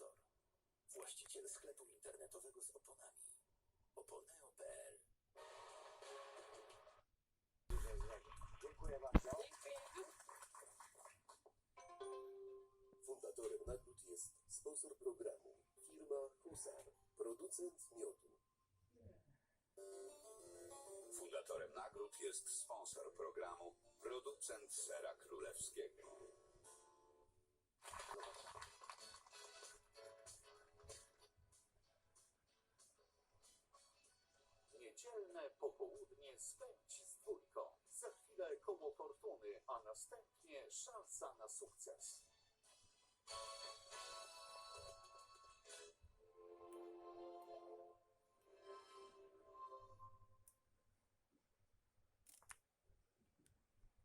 Sponsor. Właściciel sklepu internetowego z oponami. Oponeo.pl Dziękuję bardzo. Fundatorem nagród jest sponsor programu, firma Husar, producent miodu. Fundatorem nagród jest sponsor programu, producent sera królewskiego. Niedzielne popołudnie spędź